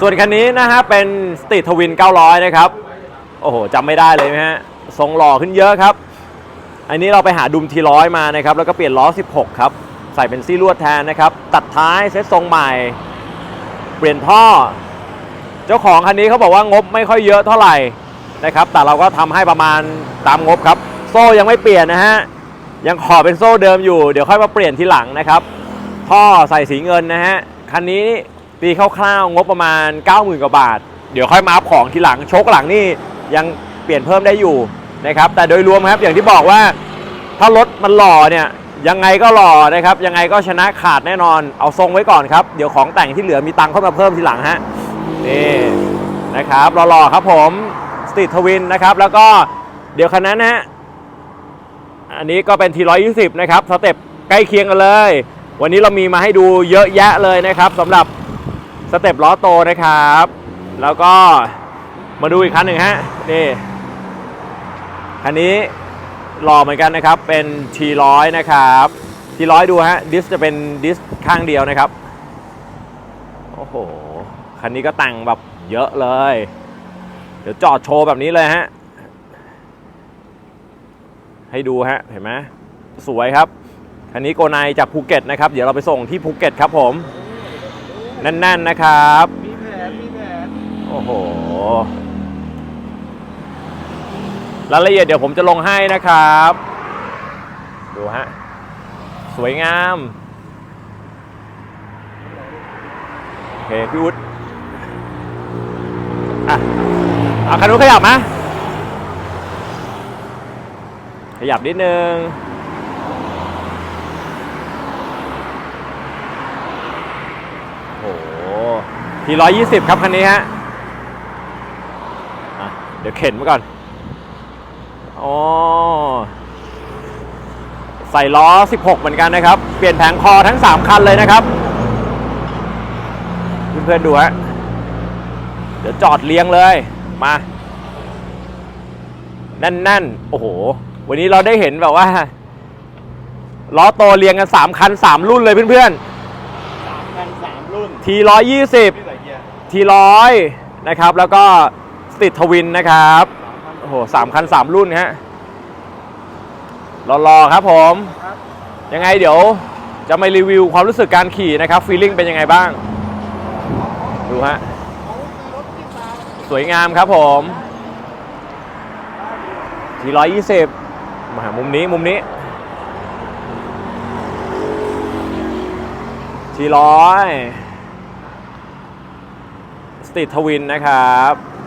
ส่วนคันนี้นะฮะเป็นสตรีททวิน 900 นะครับ โอ้โหจำไม่ได้เลยไหมฮะทรงหล่อขึ้นเยอะครับ อันนี้เราไปหาดุมทีร้อยมานะครับ แล้วก็เปลี่ยนล้อ 16 ครับ ใส่เป็นซี่ลวดแทนนะครับ ตัดท้ายเซ็ตทรงใหม่ เปลี่ยนท่อ เจ้าของคันนี้เขาบอกว่างบไม่ค่อยเยอะเท่าไหร่นะครับ แต่เราก็ทำให้ประมาณตามงบครับ โซ่ยังไม่เปลี่ยนนะฮะ ยังขอเป็นโซ่เดิมอยู่ เดี๋ยวค่อยมาเปลี่ยนทีหลังนะครับ ท่อใส่สีเงินนะฮะ คันนี้ ตีคร่าวๆงบประมาณ 90,000กว่าบาท เดี๋ยวค่อยมาอัพของทีหลังโชคหลังนี่ยังเปลี่ยนเพิ่มได้อยู่นะครับแต่โดยรวมครับอย่างที่บอกว่าถ้ารถมันหล่อเนี่ยยังไงก็หล่อนะครับยังไงก็ชนะขาดแน่นอนเอาทรงไว้ก่อนครับ เดี๋ยวของแต่งที่เหลือมีตังค์เข้ามาเพิ่มทีหลังฮะนี่นะครับหล่อๆครับผมสตรีทวินนะครับแล้วก็เดี๋ยวคันนั้นฮะอันนี้ก็เป็นที120นะครับสเต็ปใกล้เคียงกันเลย วันนี้เรามีมาให้ดูเยอะแยะเลยนะครับสำหรับ สเต็ปล้อโตนะครับ แล้วก็มาดูอีกคันหนึ่งฮะ นี่ คันนี้หล่อเหมือนกันนะครับ เป็น T100 นะครับ T100 ดูฮะ ดิสจะเป็นดิสข้างเดียวนะครับ โอ้โห คันนี้ก็แต่งแบบเยอะเลย เดี๋ยวจอดโชว์แบบนี้เลยฮะ ให้ดูฮะ เห็นไหมสวยครับ คันนี้โกไนจากภูเก็ตนะครับ เดี๋ยวเราไปส่งที่ภูเก็ตครับผม น่นๆนะครับ มีแผนมีแผนโอ้โห รายละเอียดเดี๋ยวผมจะลงให้นะครับ ดูฮะ สวยงาม โอเค พี่วุฒิอะ เอาคันนู้นขยับนะขยับนิดนึง ทีร้อยยี่สิบครับคันนี้ฮะเดี๋ยวเข็นมาก่อนอ๋อใส่ล้อ 16 เหมือนกันนะครับ เปลี่ยนแผงคอทั้ง 3 คันเลยนะครับ เพื่อนๆดูฮะ เดี๋ยวจอดเลี้ยงเลย มา แน่นๆ โอ้โห วันนี้เราได้เห็นแบบว่า ล้อโตเลี้ยงกัน 3 คัน 3 รุ่นเลยเพื่อนๆ3คัน 3 รุ่นที120 ทีร้อยนะครับ แล้วก็สติทวินนะครับ โอ้โหสามคันสามรุ่นฮะรอๆครับผม ยังไงเดี๋ยวจะมารีวิวความรู้สึกการขี่นะครับฟีลลิ่งเป็นยังไงบ้าง ดูฮะ สวยงามครับผมทีร้อยยี่สิบมามุมนี้มุมนี้ทีร้อย สตีทวินนะครับ